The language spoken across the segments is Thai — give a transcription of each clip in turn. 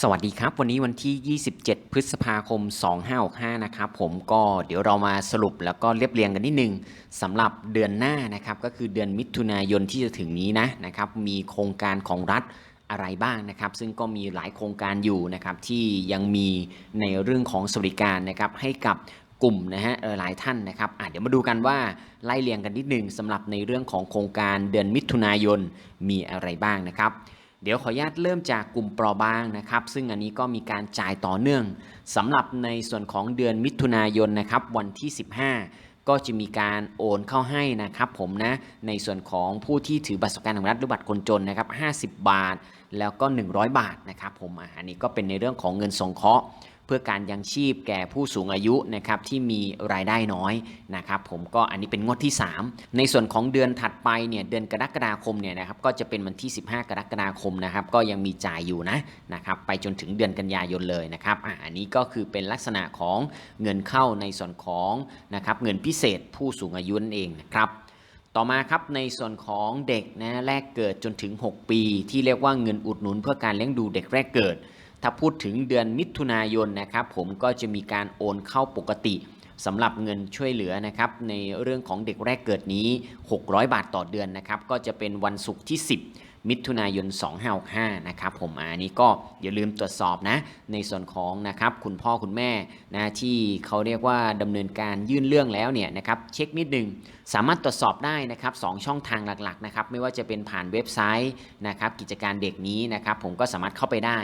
สวัสดีครับ วันนี้วันที่ 27 พฤษภาคม 2565 นะครับ ผมก็เดี๋ยวเรามาสรุปแล้วก็เรียบเรียงกันนิดนึงสำหรับเดือนหน้านะครับก็คือเดือนมิถุนายนที่จะถึงนี้นะนะครับมีโครงการของรัฐอะไรบ้างนะครับ ซึ่งก็มีหลายโครงการอยู่นะครับที่ยังมีในเรื่องของสวัสดิการนะครับให้กับกลุ่มนะฮะหลายท่านนะครับเดี๋ยวมาดูกันว่าไล่เรียงกันนิดนึงสำหรับในเรื่องของโครงการเดือนมิถุนายนมีอะไรบ้างนะครับ เดี๋ยวขออนุญาตเริ่มจากกลุ่มเปราะบางนะครับ ซึ่งอันนี้ก็มีการจ่ายต่อเนื่องสำหรับในส่วนของเดือนมิถุนายนนะครับวันที่ 15 ก็จะมีการโอนเข้าให้นะครับผมนะในส่วนของผู้ที่ถือบัตรสวัสดิการแห่งรัฐหรือบัตรคนจนนะครับ50 บาท แล้วก็ 100 บาทนะครับผมอันนี้ก็เป็นในเรื่องของเงินสงเคราะห์ เพื่อการยังชีพแก่ผู้สูงอายุนะครับที่มีรายได้น้อยนะครับผมก็อันนี้เป็นงวดที่ 3 ในส่วนของเดือนถัดไปเนี่ยเดือนกรกฎาคมเนี่ยนะครับก็จะเป็นวันที่ 15 กรกฎาคมนะครับก็ยังมีจ่ายอยู่นะนะครับไปจนถึงเดือนกันยายนเลยนะครับอะอันนี้ก็คือเป็นลักษณะของเงินเข้าในส่วนของนะครับเงินพิเศษผู้สูงอายุนั่นเองนะครับต่อมาครับในส่วนของเด็กนะแรกเกิดจนถึง 6 ปี ที่เรียกว่าเงินอุดหนุนเพื่อการเลี้ยงดูเด็กแรกเกิด ถ้าพูดถึงเดือนมิถุนายนนะครับผมก็จะมีการโอนเข้าปกติสำหรับเงินช่วยเหลือนะครับในเรื่องของเด็กแรกเกิดนี้ 600 บาทต่อเดือนนะครับก็จะเป็นวันศุกร์ที่ 10 มิถุนายน 2565นะครับผมอันนี้ก็อย่าลืมตรวจสอบนะในส่วนของนะครับคุณพ่อคุณแม่นะที่เขาเรียกว่าดำเนินการยื่นเรื่องแล้วเนี่ยนะครับเช็คนิดนึงสามารถตรวจสอบได้นะครับสองช่องทางหลักๆนะครับไม่ว่าจะเป็นผ่านเว็บไซต์นะครับกิจการเด็กนี้นะครับผมก็สามารถเข้าไปได้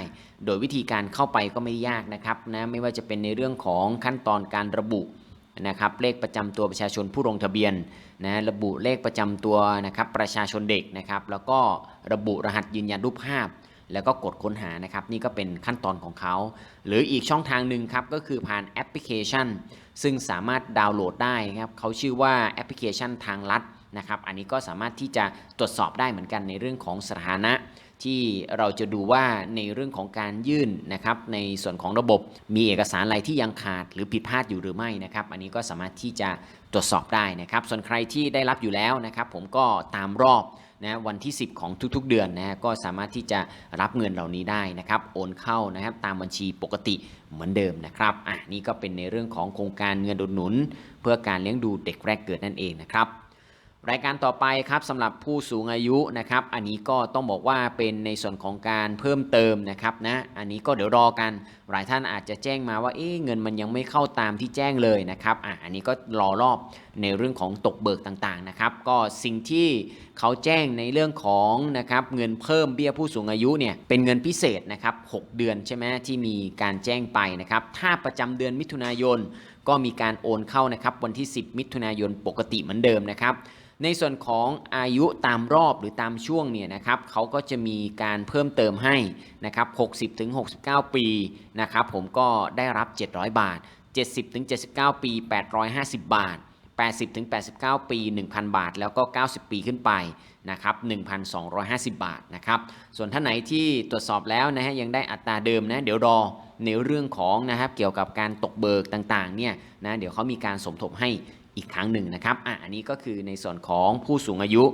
โดยวิธีการเข้าไปก็ไม่ยากนะครับนะไม่ว่าจะเป็นในเรื่องของขั้นตอนการระบุ นะครับเลขประจำตัวประชาชนผู้ลงทะเบียนนะระบุเลขประจำตัวนะครับประชาชนเด็กนะครับแล้วก็ระบุรหัสยืนยันรูปภาพ แล้วก็กดค้นหานะครับนี่ก็เป็นขั้นตอนของเขา หรืออีกช่องทางหนึ่งครับก็คือผ่านแอปพลิเคชัน ซึ่งสามารถดาวน์โหลดได้ครับเขาชื่อว่าแอปพลิเคชันทางลัดนะครับอันนี้ก็สามารถที่จะตรวจสอบได้เหมือนกันในเรื่องของสถานะ ที่เราจะดูว่าในเรื่องของการยื่นนะครับในส่วนของระบบมีเอกสารอะไรที่ยังขาดหรือผิดพลาดอยู่หรือไม่นะครับ อันนี้ก็สามารถที่จะตรวจสอบได้นะครับ ส่วนใครที่ได้รับอยู่แล้วนะครับ ผมก็ตามรอบนะวันที่ 10 ของทุกๆ เดือนนะก็สามารถที่จะรับเงินเหล่านี้ได้นะครับ โอนเข้านะครับตามบัญชีปกติเหมือนเดิมนะครับอะนี่ก็เป็นในเรื่องของโครงการเงินอุดหนุน เพื่อการเลี้ยงดูเด็กแรกเกิดนั่นเองนะครับ รายการต่อไปครับสำหรับผู้สูงอายุนะครับ อันนี้ก็ต้องบอกว่าเป็นในส่วนของการเพิ่มเติมนะครับนะอันนี้ก็เดี๋ยวรอกันหลายท่านอาจจะแจ้งมาว่าเอ๊เงินมันยังไม่เข้าตามที่แจ้งเลยนะครับอะอันนี้ก็รอรอบในเรื่องของตกเบิกต่างๆนะครับก็สิ่งที่เขาแจ้งในเรื่องของนะครับเงินเพิ่มเบี้ยผู้สูงอายุเนี่ยเป็นเงินพิเศษนะครับ6เดือนใช่ไหมที่มีการแจ้งไปนะครับถ้าประจำเดือนมิถุนายน ก็มีการโอนเข้านะครับวันที่ 10 มิถุนายนปกติเหมือนเดิมนะครับ ในส่วนของอายุตามรอบหรือตามช่วงเนี่ยนะครับเขาก็จะมีการเพิ่มเติมให้นะครับ 60ถึง69 ปีนะครับผมก็ได้รับ 700 บาท 70ถึง79 ปี 850 บาท 80ถึง89 ปี 1,000 บาท แล้วก็ 90 ปีขึ้นไปนะครับ1,250 บาทนะครับ ส่วนท่านไหนที่ตรวจสอบแล้วนะฮะยังได้อัตราเดิมนะเดี๋ยวรอในเรื่องของนะครับเกี่ยวกับการตกเบิกต่างๆเนี่ยนะเดี๋ยวเขามีการสมทบให้ อีกครั้งหนึ่งนะครับอะอันนี้ก็คือในส่วนของผู้สูงอายุ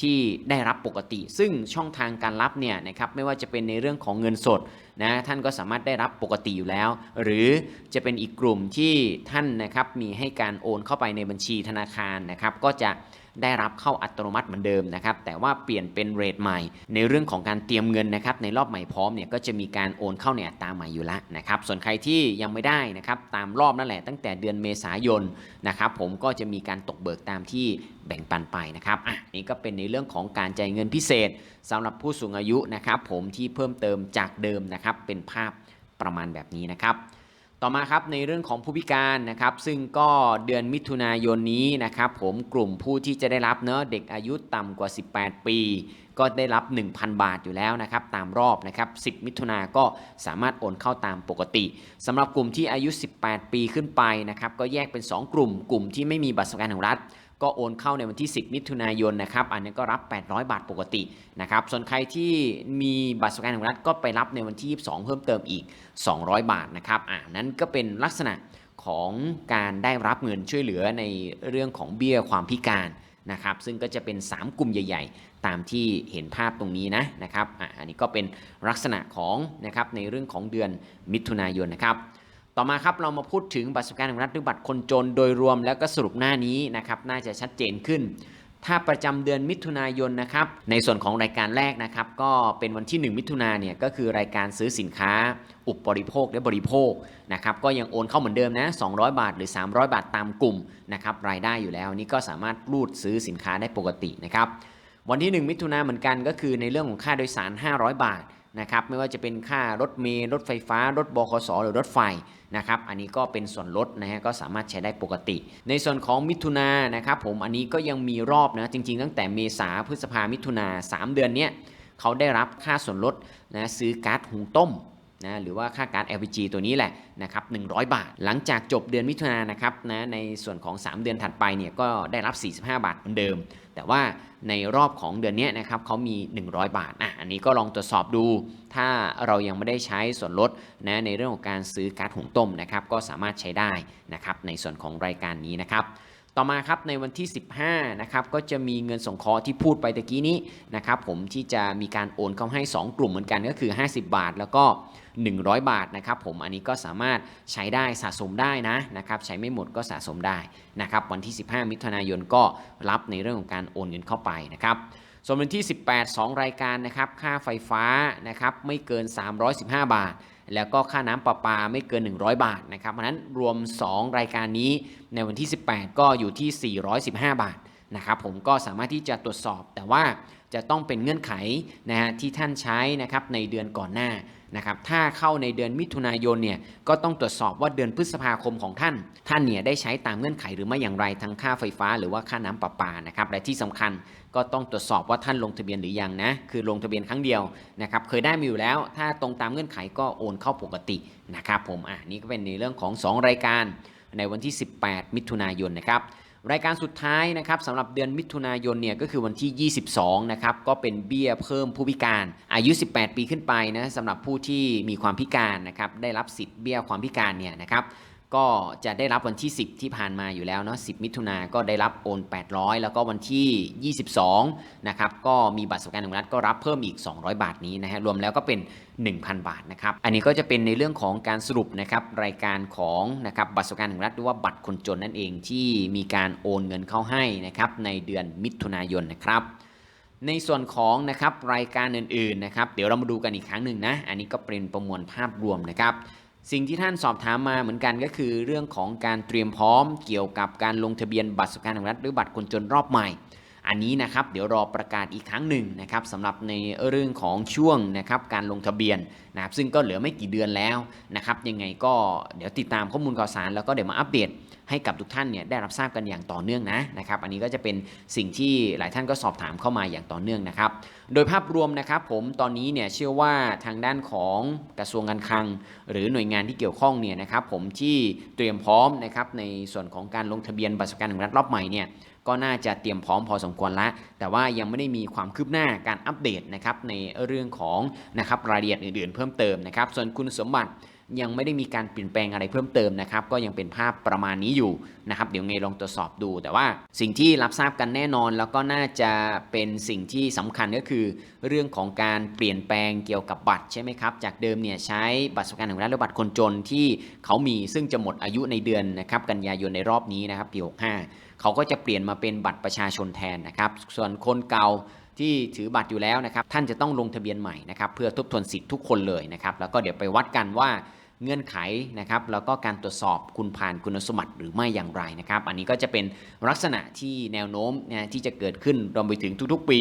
ที่ได้รับปกติ ซึ่งช่องทางการรับเนี่ยนะครับไม่ว่าจะเป็นในเรื่องของเงินสดนะท่านก็สามารถได้รับปกติอยู่แล้ว หรือจะเป็นอีกกลุ่มที่ท่านนะครับมีให้การโอนเข้าไปในบัญชีธนาคารนะครับก็จะ ได้รับเข้าอัตโนมัติเหมือนเดิมนะครับแต่ว่าเปลี่ยนเป็นเรทใหม่ ในเรื่องของการเตรียมเงินนะครับในรอบใหม่พร้อมเนี่ยก็จะมีการโอนเข้าในอัตราใหม่อยู่แล้วนะครับส่วนใครที่ยังไม่ได้นะครับตามรอบนั่นแหละตั้งแต่เดือนเมษายนนะครับผมก็จะมีการตกเบิกตามที่แบ่งปันไปนะครับอะนี่ก็เป็นในเรื่องของการจ่ายเงินพิเศษสำหรับผู้สูงอายุนะครับผมที่เพิ่มเติมจากเดิมนะครับเป็นภาพประมาณแบบนี้นะครับ ต่อมาครับในเรื่องของผู้พิการนะครับ ซึ่งก็เดือนมิถุนายนนี้นะครับ ผมกลุ่มผู้ที่จะได้รับเนาะเด็กอายุต่ำกว่า 18 ปี ก็ได้รับ 1,000 บาทอยู่แล้วนะครับ ตามรอบนะครับ 10 มิถุนาก็สามารถโอนเข้าตามปกติสำหรับกลุ่มที่อายุ 18 ปีขึ้นไปนะครับ ก็แยกเป็น 2 กลุ่ม กลุ่มที่ไม่มีบัตรสวัสดิการแห่งรัฐ ก็โอนเข้าในวันที่ 10 มิถุนายนนะครับอันนี้ก็รับ 800 บาทปกตินะครับส่วนใครที่มีบัตรสวัสดิการแห่งรัฐก็ไปรับในวันที่ 22 เพิ่มเติมอีก 200 บาทนะครับอ่านั้นก็เป็นลักษณะของการได้รับเงินช่วยเหลือในเรื่องของเบี้ยความพิการนะครับซึ่งก็จะเป็น 3 กลุ่มใหญ่ ๆ ตามที่เห็นภาพตรงนี้นะนะครับอะอันนี้ก็เป็นลักษณะของนะครับในเรื่องของเดือนมิถุนายนนะครับ ต่อมาครับเรามาพูดถึงบัตรสวัสดิการแห่งรัฐหรือบัตรคนจนโดยรวมแล้วก็สรุปหน้านี้นะครับน่าจะชัดเจนขึ้น ถ้าประจำเดือนมิถุนายนนะครับในส่วนของรายการแรกนะครับก็เป็นวันที่ 1 มิถุนาเนี่ยก็คือรายการซื้อสินค้า อุปบริโภคและบริโภคนะครับก็ยังโอนเข้าเหมือนเดิมนะ200 บาทหรือ 300 บาทตามกลุ่มนะครับรายได้อยู่แล้วนี่ก็สามารถรูดซื้อสินค้าได้ปกตินะครับวันที่ 1 มิถุนาเหมือนกันก็คือในเรื่องของค่าโดยสาร 500 บาท นะครับไม่ว่าจะเป็นค่ารถเมล์รถไฟฟ้า รถบขสหรือรถไฟนะครับอันนี้ก็เป็นส่วนลดนะฮะก็สามารถใช้ได้ปกติ ในส่วนของมิถุนานะครับผมอันนี้ก็ยังมีรอบนะจริง ๆ ตั้งแต่เมษาพฤษภามิถุนา3 เดือนเนี้ยเขาได้รับค่าส่วนลดนะซื้อก๊าซหุงต้ม นะหรือว่าค่าการ LPG ตัวนี้แหละนะครับ100 บาท หลังจากจบเดือนมิถุนายนนะครับนะในส่วนของ 3 เดือนถัดไปเนี่ยก็ได้รับ 45 บาทเหมือนเดิม แต่ว่าในรอบของเดือนนี้นะครับเขามี 100 บาทอะอันนี้ก็ลองตรวจสอบดู ถ้าเรายังไม่ได้ใช้ส่วนลดนะในเรื่องของการซื้อก๊าซหุงต้มนะครับก็สามารถใช้ได้นะครับในส่วนของรายการนี้นะครับต่อมาครับในวันที่ 15นะครับก็จะมีเงินสงเคราะห์ที่พูดไปตะกี้นี้นะครับผมที่จะมีการโอนเข้าให้ 2 กลุ่มเหมือนกันก็คือ 50 บาทแล้วก็ 100 บาทนะครับผมอันนี้ก็สามารถใช้ได้สะสมได้นะนะครับใช้ไม่หมดก็สะสมได้นะครับวันที่ 15 มิถุนายนก็รับในเรื่องของการโอนเงินเข้าไปนะครับส่วนวันที่ 18 2 รายการนะครับค่าไฟฟ้านะครับไม่เกิน 315 บาท แล้วก็ค่าน้ำประปาไม่เกิน 100 บาทนะครับเพราะนั้นรวม 2 รายการนี้ในวันที่ 18 ก็อยู่ที่ 415 บาทนะครับผมก็สามารถที่จะตรวจสอบแต่ว่า จะต้องเป็นเงื่อนไขนะฮะที่ท่านใช้นะครับในเดือนก่อนหน้านะครับถ้าเข้าในเดือนมิถุนายนเนี่ยก็ต้องตรวจสอบว่าเดือนพฤษภาคมของท่าน ท่านเนี่ยได้ใช้ตามเงื่อนไขหรือไม่อย่างไรทั้งค่าไฟฟ้าหรือว่าค่าน้ำประปานะครับและที่สำคัญก็ต้องตรวจสอบว่าท่านลงทะเบียนหรือยังนะคือลงทะเบียนครั้งเดียวนะครับเคยได้มาอยู่แล้ว ถ้าตรงตามเงื่อนไขก็โอนเข้าปกตินะครับผมอะนี่ก็เป็นในเรื่องของ 2 รายการในวันที่ 18 มิถุนายนนะครับ รายการสุดท้ายนะครับสำหรับเดือนมิถุนายนเนี่ยก็คือวันที่ 22 นะครับ ก็เป็นเบี้ยเพิ่มผู้พิการ อายุ 18 ปีขึ้นไปนะสำหรับผู้ที่มีความพิการนะครับได้รับสิทธิ์เบี้ยความพิการเนี่ยนะครับ ก็จะได้รับวันที่ 10 ที่ผ่านมาอยู่แล้วเนาะ 10 มิถุนาก็ได้รับโอน 800 แล้วก็วันที่ 22 นะครับ ก็มีบัตรสวัสดิการแห่งรัฐก็รับเพิ่มอีก 200 บาทนี้นะฮะ รวมแล้วก็เป็น 1,000 บาทนะครับ อันนี้ก็จะเป็นในเรื่องของการสรุปนะครับ รายการของนะครับบัตรสวัสดิการแห่งรัฐหรือว่าบัตรคนจนนั่นเองที่มีการโอนเงินเข้าให้นะครับในเดือนมิถุนายนนะครับในส่วนของนะครับรายการอื่นๆนะครับ เดี๋ยวเรามาดูกันอีกครั้งหนึ่งนะ อันนี้ก็เป็นประมวลภาพรวมนะครับ สิ่งที่ท่านสอบถามมาเหมือนกันก็คือ เรื่องของการเตรียมพร้อมเกี่ยวกับการลงทะเบียนบัตรสวัสดิการแห่งรัฐหรือบัตรคนจนรอบใหม่ อันนี้นะครับเดี๋ยวรอประกาศอีกครั้งหนึ่งนะครับสำหรับในเรื่องของช่วงนะครับการลงทะเบียนนะครับซึ่งก็เหลือไม่กี่เดือนแล้วนะครับยังไงก็เดี๋ยวติดตามข้อมูลข่าวสารแล้วก็เดี๋ยวมาอัปเดตให้กับทุกท่านเนี่ยได้รับทราบกันอย่างต่อเนื่องนะนะครับอันนี้ก็จะเป็นสิ่งที่หลายท่านก็สอบถามเข้ามาอย่างต่อเนื่องนะครับ โดยภาพรวมนะครับผมตอนนี้เนี่ยเชื่อว่าทางด้านของกระทรวงการคลัง หรือหน่วยงานที่เกี่ยวข้องเนี่ยนะครับผมที่เตรียมพร้อมนะครับในส่วนของการลงทะเบียนบัตรสวัสดิการแห่งรัฐรอบใหม่เนี่ย ก็น่าจะเตรียมพร้อมพอสมควรละ แต่ว่ายังไม่ได้มีความคืบหน้าการอัปเดตนะครับในเรื่องของนะครับรายละเอียดอื่นๆ เพิ่มเติมนะครับ ส่วนคุณสมบัติ ยังไม่ได้มีการเปลี่ยนแปลงอะไรเพิ่มเติมนะครับ ก็ยังเป็นภาพประมาณนี้อยู่นะครับ เดี๋ยวไงลองตรวจสอบดู แต่ว่าสิ่งที่รับทราบกันแน่นอน แล้วก็น่าจะเป็นสิ่งที่สำคัญก็คือ เรื่องของการเปลี่ยนแปลงเกี่ยวกับบัตรใช่ไหมครับ จากเดิมเนี่ยใช้บัตรสวัสดิการแห่งรัฐหรือบัตรคนจนที่เขามีซึ่งจะหมดอายุในเดือนนะครับกันยายนในรอบนี้นะครับปี65เขาก็จะเปลี่ยนมาเป็นบัตรประชาชนแทนนะครับ ส่วนคนเก่าที่ถือบัตรอยู่แล้วนะครับ ท่านจะต้องลงทะเบียนใหม่นะครับ เพื่อทบทวนสิทธิ์ทุกคนเลยนะครับ แล้วก็เดี๋ยวไปวัดกันว่า เงื่อนไขนะครับแล้วก็การตรวจสอบคุณผ่านคุณสมบัติหรือไม่อย่างไรนะครับ อันนี้ก็จะเป็นลักษณะที่แนวโน้มนะที่จะเกิดขึ้นรวมไปถึงทุกๆ ปี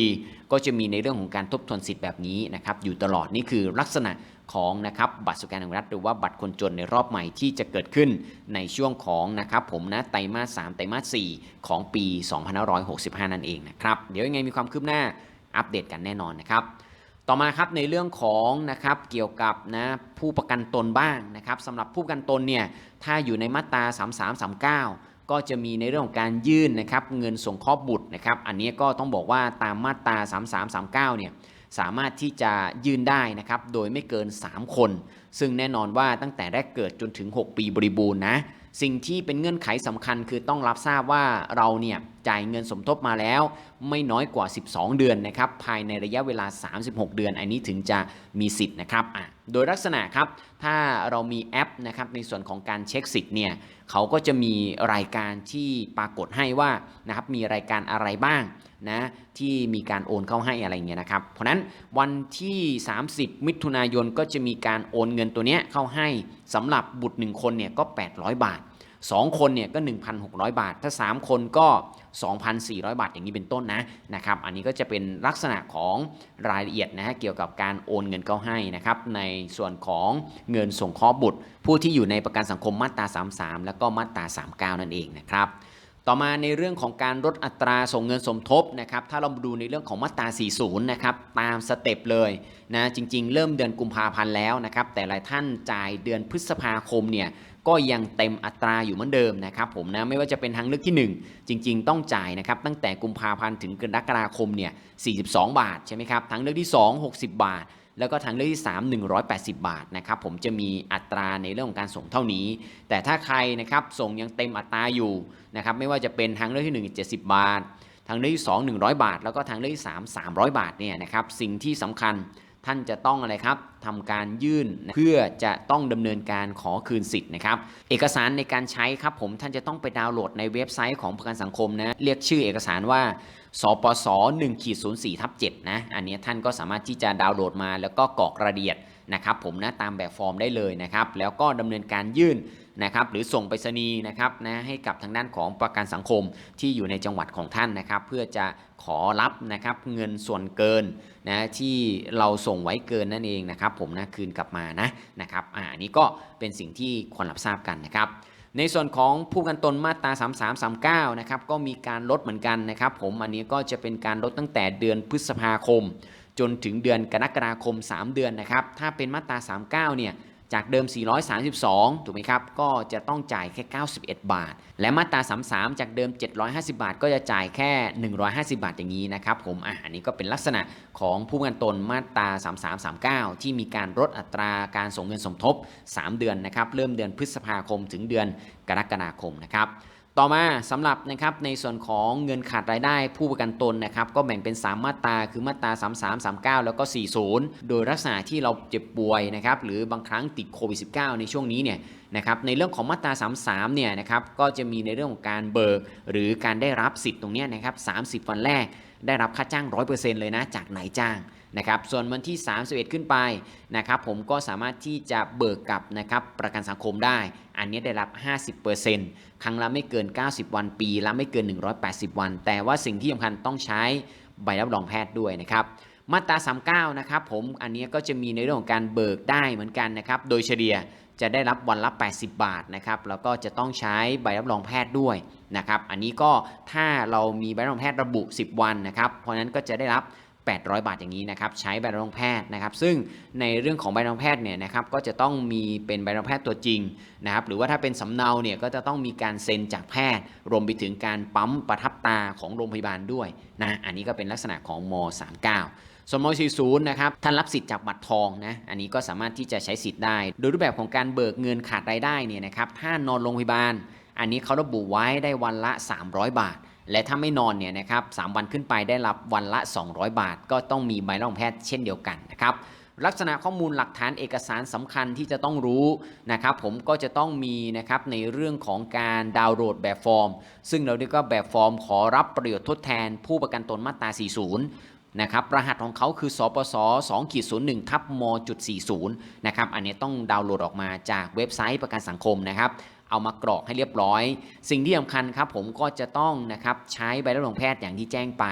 ก็จะมีในเรื่องของการทบทวนสิทธิ์แบบนี้นะครับอยู่ตลอดนี่คือลักษณะของนะครับบัตรสวัสดิการแห่งรัฐหรือว่าบัตรคนจนในรอบใหม่ที่จะเกิดขึ้นในช่วงของนะครับผมนะไตรมาส3ไตรมาส4ของปี 2565 นั่นเองนะครับ เดี๋ยวยังไงมีความคืบหน้าอัปเดตกันแน่นอนนะครับ ต่อมาครับในเรื่องของนะครับเกี่ยวกับนะผู้ประกันตนบ้างนะครับสำหรับผู้ประกันตนเนี่ยถ้าอยู่ในมาตรา 3339 ก็จะมีในเรื่องของการยื่นนะครับเงินสงเคราะห์บุตรนะครับอันนี้ก็ต้องบอกว่าตามมาตรา 3339 เนี่ยสามารถที่จะยื่นได้นะครับโดยไม่เกิน 3 คน ซึ่งแน่นอนว่าตั้งแต่แรกเกิดจนถึง 6 ปีบริบูรณ์นะสิ่งที่เป็นเงื่อนไขสำคัญคือต้องรับทราบว่าเราเนี่ย จ่ายเงินสมทบมาแล้ว ไม่น้อยกว่า 12 เดือนนะครับภายในระยะเวลา 36 เดือน อันนี้ถึงจะมีสิทธิ์นะครับอะโดยลักษณะครับถ้าเรามีแอปนะครับในส่วนของการเช็คสิทธิ์เนี่ยเขาก็จะมีรายการที่ปรากฏให้ว่านะครับมีรายการอะไรบ้างนะที่มีการโอนเข้าให้อะไรเงี้ยนะครับ เพราะนั้นวันที่ 30 มิถุนายนก็จะมีการโอนเงินตัวเนี้ยเข้าให้สำหรับบุตร1คนเนี่ยก็ 800 บาท 2 คนเนี่ยก็ 1,600 บาท ถ้า 3 คนก็ 2,400 บาทอย่างนี้เป็นต้นนะนะครับอันนี้ก็จะเป็นลักษณะของรายละเอียดนะฮะเกี่ยวกับการโอนเงินเข้าให้นะครับในส่วนของเงินส่งเคราะห์บุตร ผู้ที่อยู่ในประกันสังคมมาตรา 33 แล้วก็มาตรา 39 นั่นเองนะครับ ต่อมาในเรื่องของการลดอัตราส่งเงินสมทบนะครับถ้าเราดูในเรื่องของมาตรา 40 นะครับตามสเต็ปเลยนะจริงๆ เริ่มเดือนกุมภาพันธ์แล้วนะครับแต่หลายท่านจ่ายเดือนพฤษภาคมเนี่ยก็ยังเต็มอัตราอยู่เหมือนเดิมนะครับผมนะไม่ว่าจะเป็นทางเลือกที่ 1 จริง ๆ ต้องจ่ายนะครับตั้งแต่กุมภาพันธ์ถึงกรกฎาคมเนี่ย42 บาทใช่ไหมครับทางเลือกที่ 2 60 บาท แล้วก็ทางเลือกที่ 3 180 บาทนะครับผมจะมีอัตราในเรื่องของการส่งเท่านี้ แต่ถ้าใครนะครับส่งยังเต็มอัตราอยู่นะครับไม่ว่าจะเป็นทางเลือกที่ 1 70 บาท ทางเลือกที่ 2 100 บาท แล้วก็ทางเลือกที่ 3 300 บาทเนี่ยนะครับสิ่งที่สำคัญ ท่านจะต้องอะไรครับทำการยื่นเพื่อจะต้องดำเนินการขอคืนสิทธิ์นะครับ เอกสารในการใช้ครับผมท่านจะต้องไปดาวน์โหลดในเว็บไซต์ของประกันสังคมนะเรียกชื่อเอกสารว่าสปส1ขีด04ทับ7นะอันนี้ท่านก็สามารถที่จะดาวน์โหลดมาแล้วก็กรอกรายละเอียดนะครับผมนะตามแบบฟอร์มได้เลยนะครับ แล้วก็ดำเนินการยื่น นะครับหรือส่งไปรษณีย์นะครับนะให้กับทางด้านของประกันสังคมที่อยู่ในจังหวัดของท่านนะครับ เพื่อจะขอรับนะครับเงินส่วนเกินนะที่เราส่งไว้เกินนั่นเองนะครับ ผมนะคืนกลับมานะนะครับอ่านนี้ก็เป็นสิ่งที่ควรรับทราบกันนะครับในส่วนของผู้กันตนมาตรา 3339 นะครับ ก็มีการลดเหมือนกันนะครับ ผม อันนี้ก็จะเป็นการลดตั้งแต่เดือนพฤษภาคม จนถึงเดือนกรกฎาคม 3 เดือนนะครับ ถ้าเป็นมาตรา 39 เนี่ย จากเดิม 432 ถูกไหมครับ ก็จะต้องจ่ายแค่ 91 บาท และมาตรา 33 จากเดิม 750 บาท ก็จะจ่ายแค่ 150 บาทอย่างนี้นะครับ ผมอ่าอันนี้ก็เป็นลักษณะของผู้กันตนมาตรา 3339 ที่มีการลดอัตราการส่งเงินสมทบ 3 เดือนนะครับ เริ่มเดือนพฤษภาคมถึงเดือนกรกฎาคมนะครับ ต่อมาสำหรับนะครับในส่วนของเงินขาดรายได้ผู้ประกันตนนะครับก็แบ่งเป็น 3 มาตราคือมาตรา 33 39 แล้วก็ 40 โดยลักษณะที่เราเจ็บป่วยนะครับหรือบางครั้งติดโควิด -19 ในช่วงนี้เนี่ยนะครับในเรื่องของมาตรา 33 เนี่ยนะครับก็จะมีในเรื่องของการเบิก หรือการได้รับสิทธิ์ตรงนี้นะครับ 30 วันแรกได้รับค่าจ้าง 100%เลยนะจากนายจ้าง นะครับส่วนวันที่ 31 ขึ้นไปนะครับผมก็สามารถที่จะเบิกกับนะครับประกันสังคมได้ อันนี้ได้รับ 50%ครั้งละไม่เกิน 90 วันปีละไม่เกิน 180 วัน แต่ว่าสิ่งที่สำคัญต้องใช้ใบรับรองแพทย์ด้วยนะครับมาตรา 39 นะครับผม อันนี้ก็จะมีในเรื่องของการเบิกได้เหมือนกันนะครับ โดยเฉลี่ยจะได้รับวันละ 80 บาทนะครับ แล้วก็จะต้องใช้ใบรับรองแพทย์ด้วยนะครับ อันนี้ก็ถ้าเรามีใบรับรองแพทย์ระบุ 10 วันนะครับ เพราะฉะนั้นก็จะได้รับ 800 บาทอย่างนี้นะครับใช้ใบรับรองแพทย์นะครับ ซึ่งในเรื่องของใบรับรองแพทย์เนี่ยนะครับก็จะต้องมีเป็นใบรับรองแพทย์ตัวจริงนะครับหรือว่าถ้าเป็นสำเนาเนี่ยก็จะต้องมีการเซ็นจากแพทย์ รวมไปถึงการปั๊มประทับตาของโรงพยาบาลด้วยนะอันนี้ก็เป็นลักษณะของม 39ส่วนม40นะครับ ท่านรับสิทธิ์จากบัตรทองนะ อันนี้ก็สามารถที่จะใช้สิทธิ์ได้ โดยรูปแบบของการเบิกเงินขาดรายได้เนี่ยนะครับ ถ้านอนโรงพยาบาล อันนี้เขาระบุไว้ได้วันละ 300 บาท และถ้าไม่นอนเนี่ยนะครับสามวันขึ้นไปได้รับวันละ 200 บาท ก็ต้องมีใบรับรองแพทย์เช่นเดียวกันนะครับลักษณะข้อมูลหลักฐานเอกสารสำคัญที่จะต้องรู้นะครับผมก็จะต้องมีนะครับในเรื่องของการดาวน์โหลดแบบฟอร์ม ซึ่งเราเรียกว่าแบบฟอร์มขอรับประโยชน์ทดแทน ผู้ประกันตนมาตรา 40 นะครับรหัสของเขาคือสปส2ขีด01ทับมจุด40 นะครับอันนี้ต้องดาวน์โหลดออกมาจากเว็บไซต์ประกันสังคมนะครับ เอามากรอกให้เรียบร้อย สิ่งที่สำคัญครับผมก็จะต้องนะครับใช้ใบรับรองแพทย์อย่างที่แจ้งไป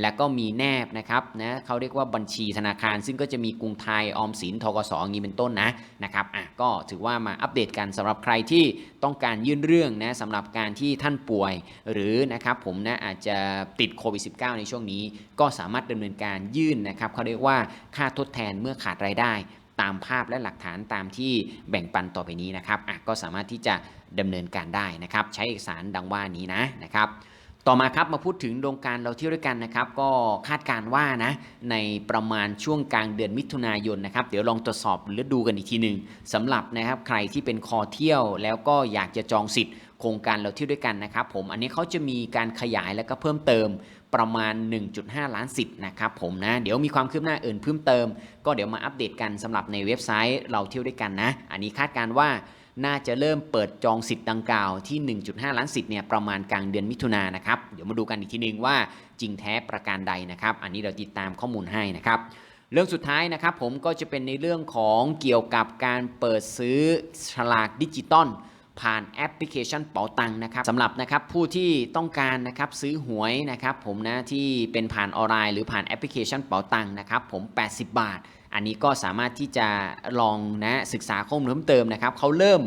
แล้วก็มีแนบนะครับนะเขาเรียกว่าบัญชีธนาคาร ซึ่งก็จะมีกรุงไทยออมสินทกสอย่างนี้เป็นต้นนะนะครับอะก็ถือว่ามาอัปเดตกันสำหรับใครที่ต้องการยื่นเรื่องนะสำหรับการที่ท่านป่วย หรือนะครับผมนะอาจจะติดโควิด -19 ในช่วงนี้ ก็สามารถดำเนินการยื่นนะครับเขาเรียกว่าค่าทดแทนเมื่อขาดรายได้ ตามภาพและหลักฐานตามที่แบ่งปันต่อไปนี้นะครับอะก็สามารถที่จะดำเนินการได้นะครับ ใช้เอกสารดังว่านี้นะนะครับต่อมาครับมาพูดถึงโครงการเราเที่ยวด้วยกันนะครับ ก็คาดการว่านะในประมาณช่วงกลางเดือนมิถุนายนนะครับ เดี๋ยวลองตรวจสอบหรือดูกันอีกทีหนึ่งสำหรับนะครับใครที่เป็นคอเที่ยวแล้วก็อยากจะจองสิทธิ์โครงการเราเที่ยวด้วยกันนะครับ ผมอันนี้เขาจะมีการขยายแล้วก็เพิ่มเติม ประมาณ 1.5 ล้านสิทธิ์นะครับผมนะเดี๋ยวมีความคืบหน้าอื่นเพิ่มเติม ก็เดี๋ยวมาอัปเดตกันสำหรับในเว็บไซต์เราเที่ยวด้วยกันนะ อันนี้คาดการณ์ว่าน่าจะเริ่มเปิดจองสิทธิ์ดังกล่าวที่ 1.5 ล้านสิทธิ์เนี่ยประมาณกลางเดือนมิถุนายนนะครับ เดี๋ยวมาดูกันอีกทีนึงว่าจริงแท้ประการใดนะครับ อันนี้เราติดตามข้อมูลให้นะครับ เรื่องสุดท้ายนะครับผมก็จะเป็นในเรื่องของเกี่ยวกับการเปิดซื้อฉลากดิจิตอล ผ่านแอปพลิเคชันเป๋าตังนะครับสำหรับนะครับผู้ที่ต้องการนะครับซื้อหวยนะครับผมนะที่เป็นผ่านออนไลน์หรือผ่านแอปพลิเคชันเป๋าตังนะครับผม 80 บาท อันนี้ก็สามารถที่จะลองนะศึกษาข้อมูลเพิ่มเติมนะครับเขาเริ่ม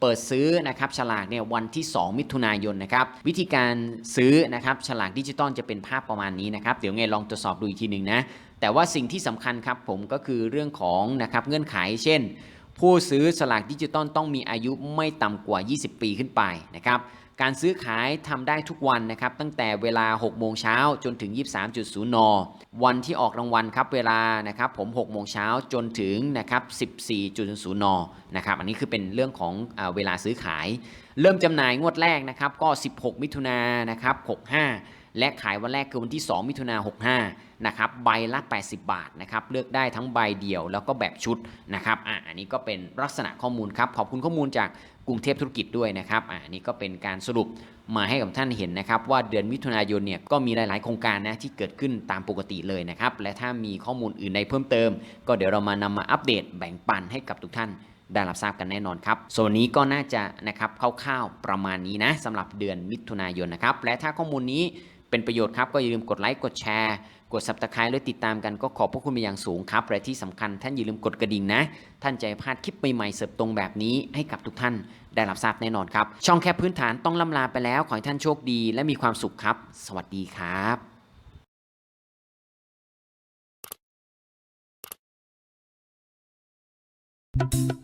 เปิดซื้อนะครับฉลากเนี่ยวันที่ 2 มิถุนายนนะครับวิธีการซื้อนะครับฉลากดิจิตอลจะเป็นภาพประมาณนี้นะครับเดี๋ยวไงลองตรวจสอบดูอีกทีหนึ่งนะแต่ว่าสิ่งที่สำคัญครับผมก็คือเรื่องของนะครับเงื่อนไขเช่น ผู้ซื้อสลากดิจิตอลต้องมีอายุไม่ต่ำกว่า 20 ปีขึ้นไปนะครับการซื้อขายทำได้ทุกวันนะครับตั้งแต่เวลา 6 โมงเช้าจนถึง 23.0 น วันที่ออกรางวัลครับเวลานะครับผม 6 โมงเช้าจนถึงนะครับ14.0นนะครับอันนี้คือเป็นเรื่องของอเวลาซื้อขาย เริ่มจำหน่ายงวดแรกนะครับก็ 16 มิถุนายนนะครับ65 และขายวันแรกคือวันที่ 2 มิถุนา65นะครับใบละ 80 บาทนะครับเลือกได้ทั้งใบเดี่ยวแล้วก็แบบชุดนะครับอะอันนี้ก็เป็นลักษณะข้อมูลครับขอบคุณข้อมูลจากกรุงเทพธุรกิจด้วยนะครับอะนนี้ก็เป็นการสรุปมาให้กับท่านเห็นนะครับ ว่าเดือนมิถุนายนเนี่ยก็มีหลาย ๆ โครงการนะที่เกิดขึ้นตามปกติเลยนะครับ และถ้ามีข้อมูลอื่นใดเพิ่มเติม ก็เดี๋ยวเรามานำมาอัปเดตแบ่งปันให้กับทุกท่านได้รับทราบกันแน่นอนครับส่วนนี้ก็น่าจะนะครับคร่าวๆประมาณนี้นะสำหรับเดือนมิถุนายนนะครับ และถ้าข้อมูลนี้ เป็นประโยชน์ครับ ก็อย่าลืมกดไลค์กดแชร์ กด subscribe และติดตามกันก็ขอบพระคุณเป็นอย่างสูงครับ และที่สำคัญท่านอย่าลืมกดกระดิ่งนะ ท่านจะพลาดคลิปใหม่ๆเสิร์ฟตรงแบบนี้ให้กับทุกท่านได้รับทราบแน่นอนครับ ช่องแค่พื้นฐานต้องล่ำลาไปแล้ว ขอให้ท่านโชคดีและมีความสุขครับ สวัสดีครับ